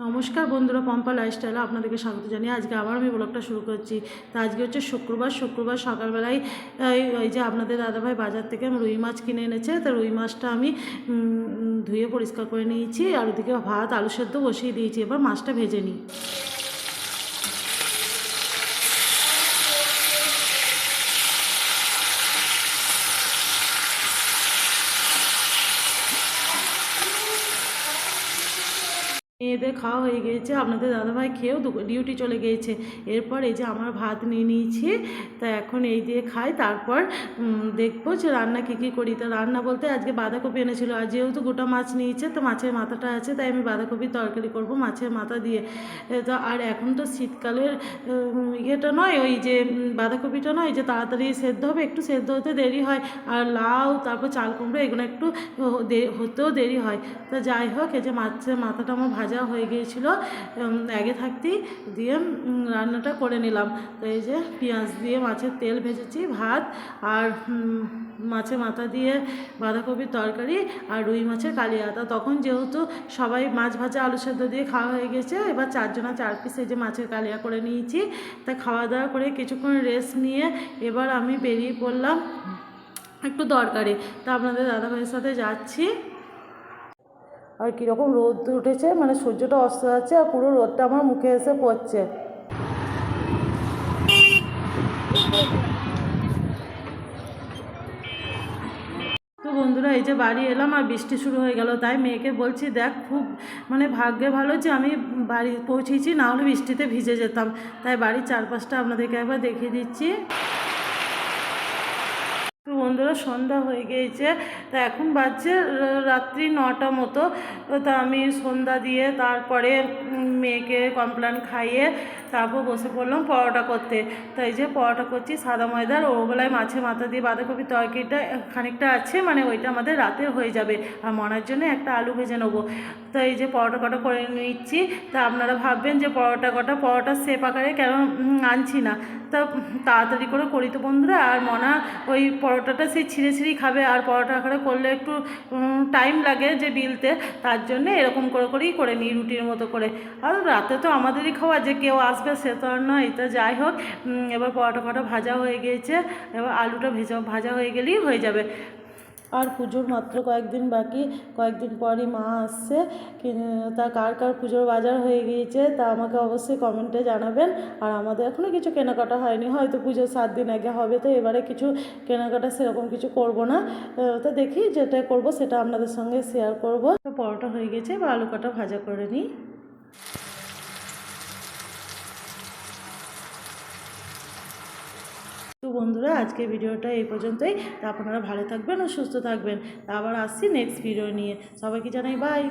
নমস্কার বন্ধুরা, পম্পা লাইফস্টাইলে আপনাদেরকে স্বাগত জানিয়ে আজকে আবার আমি ব্লগটা শুরু করছি। তা আজকে হচ্ছে শুক্রবার শুক্রবার সকালবেলায় ওই যে আপনাদের দাদাভাই বাজার থেকে রুই মাছ কিনে এনেছে, তা রুই মাছটা আমি ধুয়ে পরিষ্কার করে নিয়েছি, আর ওদিকে ভাত, আলু সেদ্ধ বসিয়ে দিয়েছি, এবার মাছটা ভেজে নিই। মেয়েদের খাওয়া হয়ে গিয়েছে, আপনাদের দাদাভাই খেয়েও ডিউটি চলে গিয়েছে। এরপর এই যে আমার ভাত নিয়ে নিয়েছি, তা এখন এই দিয়ে খাই, তারপর দেখব যে রান্না কী কী করি। তা রান্না বলতে আজকে বাঁধাকপি এনেছিল, আর যেহেতু গোটা মাছ নিয়েছে, তো মাছের মাথাটা আছে, তাই আমি বাঁধাকপির তরকারি করব মাছের মাথা দিয়ে। তো আর এখন তো শীতকালের ইয়েটা নয়, ওই যে বাঁধাকপিটা নয়, যে তাড়াতাড়ি সেদ্ধ হবে, একটু সেদ্ধ হতে দেরি হয়, আর লাউ, তারপর চাল কুমড়ো, এগুলো একটু হতেও দেরি হয়। তো যাই হোক, এই যে মাছের মাথাটা আমার ভাজা হয়ে গিয়েছিল আগে থাকতেই দিয়ে রান্নাটা করে নিলাম। তো এই যে পেঁয়াজ দিয়ে মাছের তেল ভেজেছি, ভাত আর মাছের মাথা দিয়ে বাঁধাকপির তরকারি আর রুই মাছের কালিয়া তা তখন যেহেতু সবাই মাছ ভাজা, আলু সেদ্ধ দিয়ে খাওয়া হয়ে গেছে, এবার চারজনা চার পিস এই যে মাছের কালিয়া করে নিয়েছি। তা খাওয়া দাওয়া করে কিছুক্ষণ রেস্ট নিয়ে এবার আমি বেরিয়ে পড়লাম একটু দরকারি। তা আপনাদের দাদাভাইয়ের সাথে যাচ্ছি। আর কীরকম রোদ উঠেছে? মানে সূর্যটা অস্ত যাচ্ছে আর পুরো রোদটা আমার মুখে এসে পড়ছে। তো বন্ধুরা, এই যে বাড়ি এলাম আর বৃষ্টি শুরু হয়ে গেল। তাই মেয়েকে বলছি, দেখ, খুব মানে ভাগ্যে ভালো যে আমি বাড়ি পৌঁছেছি, না হলে বৃষ্টিতে ভিজে যেতাম। তাই বাড়ির চারপাশটা আপনাদেরকে একবার দেখিয়ে দিচ্ছি। বন্ধুরা, সন্ধ্যা হয়ে গিয়েছে। তা এখন বাজছে রাত্রি নটা মতো। তা আমি সন্ধ্যা দিয়ে তারপরে মেয়েকে কমপ্লেন খাইয়ে তারপর বসে পড়লাম পরোটা করতে। তাই যে পরোটা করছি, সাদা ময়দার। ওবেলায় মাছের মাথা দিয়ে বাঁধাকপি তরকারিটা খানিকটা আছে মানে ওইটা আমাদের রাতের হয়ে যাবে। আর মনার জন্য একটা আলু ভেজে নেব। তো এই যে পরোটা কটা করে নিচ্ছি। তা আপনারা ভাববেন যে পরোটা কটা, পরোটা সেপ আকারে কেন আনছি না। তা তাড়াতাড়ি করে করি তো বন্ধুরা। আর মনা ওই পরোটাটা সেই ছিঁড়ে ছিঁড়েই খাবে, আর পরোটা করে করলে একটু টাইম লাগে যে বিলতে, তার জন্য এরকম করে করেই করে নিই রুটির মতো করে। আর রাতে তো আমাদেরই খাওয়া, যে কেউ আসবে সে তো আর নয়। তো যাই হোক এবার পরোটা ফটা ভাজা হয়ে গিয়েছে। এবার আলুটা ভেজা, ভাজা হয়ে গেলেই হয়ে যাবে। আর পুজোর মাত্র কয়েকদিন বাকি, কয়েকদিন পরই মা আসছে। তা কার কার পুজোর বাজার হয়ে গিয়েছে তা আমাকে অবশ্যই কমেন্টে জানাবেন। আর আমাদের এখনও কিছু কেনাকাটা হয়নি, হয়তো পুজোর সাত দিন আগে হবে, তো এবারে কিছু কেনাকাটা সেরকম কিছু করব না। তো দেখি যেটা করব সেটা আপনাদের সঙ্গে শেয়ার করব। পরোটা হয়ে গেছে বা আলু কাটা ভাজা করে নিই। বন্ধুরা আজকে ভিডিওটা এই পর্যন্তই। আপনারা ভালো থাকবেন ও সুস্থ থাকবেন। তা আবার আসছি নেক্সট ভিডিও নিয়ে। সবাইকে জানাই বাই